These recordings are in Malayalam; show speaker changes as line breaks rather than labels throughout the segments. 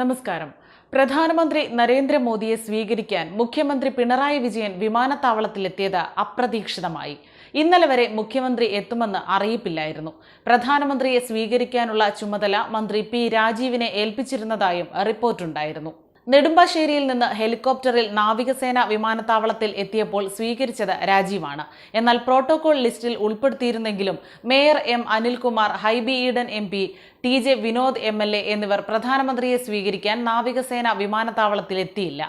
നമസ്കാരം. പ്രധാനമന്ത്രി നരേന്ദ്രമോദിയെ സ്വീകരിക്കാൻ മുഖ്യമന്ത്രി പിണറായി വിജയൻ വിമാനത്താവളത്തിലെത്തിയത് അപ്രതീക്ഷിതമായി. ഇന്നലെ വരെ മുഖ്യമന്ത്രി എത്തുമെന്ന് അറിയിപ്പില്ലായിരുന്നു. പ്രധാനമന്ത്രിയെ സ്വീകരിക്കാനുള്ള ചുമതല മന്ത്രി പി രാജീവിനെ ഏൽപ്പിച്ചിരുന്നതായും റിപ്പോർട്ടുണ്ടായിരുന്നു. നെടുമ്പാശ്ശേരിയിൽ നിന്ന് ഹെലികോപ്റ്ററിൽ നാവികസേന വിമാനത്താവളത്തിൽ എത്തിയപ്പോൾ സ്വീകരിച്ചത് രാജീവാണ്. എന്നാൽ പ്രോട്ടോകോൾ ലിസ്റ്റിൽ ഉൾപ്പെടുത്തിയിരുന്നെങ്കിലും mayor M Anilkumar Hibi Eden M P T J Vinod M L A എന്നിവർ പ്രധാനമന്ത്രിയെ സ്വീകരിക്കാൻ നാവികസേന വിമാനത്താവളത്തിൽ എത്തിയില്ല.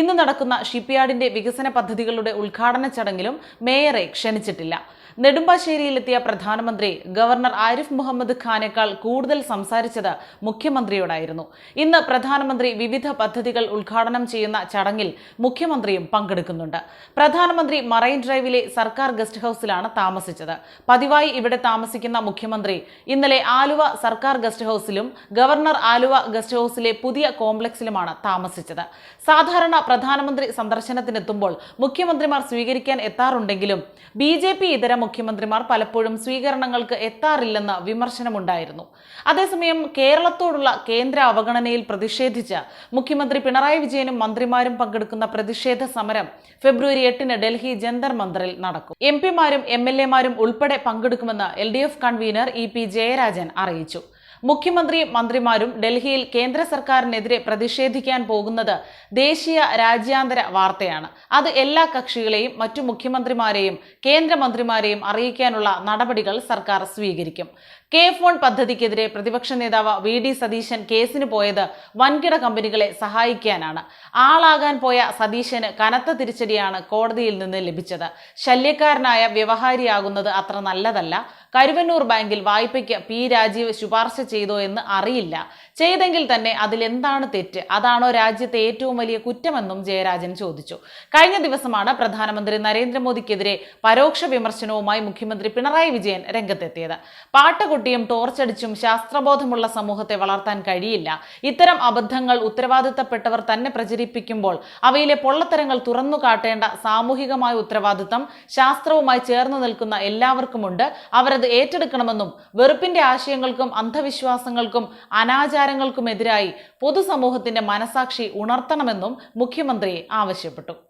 ഇന്ന് നടക്കുന്ന ഷിപ്പ്യാർഡിന്റെ വികസന പദ്ധതികളുടെ ഉദ്ഘാടന ചടങ്ങിലും മേയറെ ക്ഷണിച്ചിട്ടില്ല. നെടുമ്പാശ്ശേരിയിലെത്തിയ പ്രധാനമന്ത്രി ഗവർണർ ആരിഫ് മുഹമ്മദ് ഖാനേക്കാൾ കൂടുതൽ സംസാരിച്ചത് മുഖ്യമന്ത്രിയോടായിരുന്നു. ഇന്ന് പ്രധാനമന്ത്രി വിവിധ പദ്ധതികൾ ഉദ്ഘാടനം ചെയ്യുന്ന ചടങ്ങിൽ മുഖ്യമന്ത്രിയും പങ്കെടുക്കുന്നുണ്ട്. പ്രധാനമന്ത്രി മറൈൻ ഡ്രൈവിലെ സർക്കാർ ഗസ്റ്റ് ഹൌസിലാണ് താമസിച്ചത്. പതിവായി ഇവിടെ താമസിക്കുന്ന മുഖ്യമന്ത്രി ഇന്നലെ ആലുവ സർക്കാർ ഗസ്റ്റ് ഹൌസിലും ഗവർണർ ആലുവ ഗസ്റ്റ് ഹൌസിലെ പുതിയ കോംപ്ലക്സിലുമാണ് താമസിച്ചത്. സാധാരണ പ്രധാനമന്ത്രി സന്ദർശനത്തിനെത്തുമ്പോൾ മുഖ്യമന്ത്രിമാർ സ്വീകരിക്കാൻ എത്താറുണ്ടെങ്കിലും ബി ജെ പി ഇതര മുഖ്യമന്ത്രിമാർ പലപ്പോഴും സ്വീകരണങ്ങൾക്ക് എത്താറില്ലെന്ന് വിമർശനമുണ്ടായിരുന്നു. അതേസമയം കേരളത്തോടുള്ള കേന്ദ്ര അവഗണനയിൽ പ്രതിഷേധിച്ച് മുഖ്യമന്ത്രി പിണറായി വിജയനും മന്ത്രിമാരും പങ്കെടുക്കുന്ന പ്രതിഷേധ സമരം ഫെബ്രുവരി എട്ടിന് ഡൽഹി ജന്തർ മന്ദറിൽ നടക്കും. എം പിമാരും എം എൽ എമാരും ഉൾപ്പെടെ പങ്കെടുക്കുമെന്ന് L D F convener E P Jayarajan അറിയിച്ചു. മുഖ്യമന്ത്രിയും മന്ത്രിമാരും ഡൽഹിയിൽ കേന്ദ്ര സർക്കാരിനെതിരെ പ്രതിഷേധിക്കാൻ പോകുന്നത് ദേശീയ രാജ്യാന്തര വാർത്തയാണ്. അത് എല്ലാ കക്ഷികളെയും മറ്റു മുഖ്യമന്ത്രിമാരെയും കേന്ദ്രമന്ത്രിമാരെയും അറിയിക്കാനുള്ള നടപടികൾ സർക്കാർ സ്വീകരിക്കും. കെ ഫോൺ പദ്ധതിക്കെതിരെ പ്രതിപക്ഷ നേതാവ് വി ഡി സതീശൻ കേസിന് പോയത് വൻകിട കമ്പനികളെ സഹായിക്കാനാണ്. ആളാകാൻ പോയ സതീശന് കനത്ത തിരിച്ചടിയാണ് കോടതിയിൽ നിന്ന് ലഭിച്ചത്. ശല്യക്കാരനായ വ്യവഹാരിയാകുന്നത് അത്ര നല്ലതല്ല. കരുവന്നൂർ ബാങ്കിൽ വായ്പയ്ക്ക് പി രാജീവ് ശുപാർശ ചെയ്തോ എന്ന് അറിയില്ല. ചെയ്തെങ്കിൽ തന്നെ അതിലെന്താണ് തെറ്റ്? അതാണോ രാജ്യത്തെ ഏറ്റവും വലിയ കുറ്റമെന്നും ജയരാജൻ ചോദിച്ചു. കഴിഞ്ഞ ദിവസമാണ് പ്രധാനമന്ത്രി നരേന്ദ്രമോദിക്കെതിരെ പരോക്ഷ വിമർശനവുമായി മുഖ്യമന്ത്രി പിണറായി വിജയൻ രംഗത്തെത്തിയത്. പാട്ടുകുട്ടിയും ടോർച്ചടിച്ചും ശാസ്ത്രബോധമുള്ള സമൂഹത്തെ വളർത്താൻ കഴിയില്ല. ഇത്തരം അബദ്ധങ്ങൾ ഉത്തരവാദിത്തപ്പെട്ടവർ തന്നെ പ്രചരിപ്പിക്കുമ്പോൾ അവയിലെ പൊള്ളത്തരങ്ങൾ തുറന്നു കാട്ടേണ്ട സാമൂഹികമായ ഉത്തരവാദിത്തം ശാസ്ത്രവുമായി ചേർന്ന് നിൽക്കുന്ന എല്ലാവർക്കുമുണ്ട്. അവരത് ഏറ്റെടുക്കണമെന്നും വെറുപ്പിന്റെ ആശയങ്ങൾക്കും അന്ധവിശ്വാസങ്ങൾക്കും അനാചാരങ്ങൾക്കുമെതിരായി പൊതുസമൂഹത്തിന്റെ മനസാക്ഷി ഉണർത്തണമെന്നും മുഖ്യമന്ത്രി ആവശ്യപ്പെട്ടു.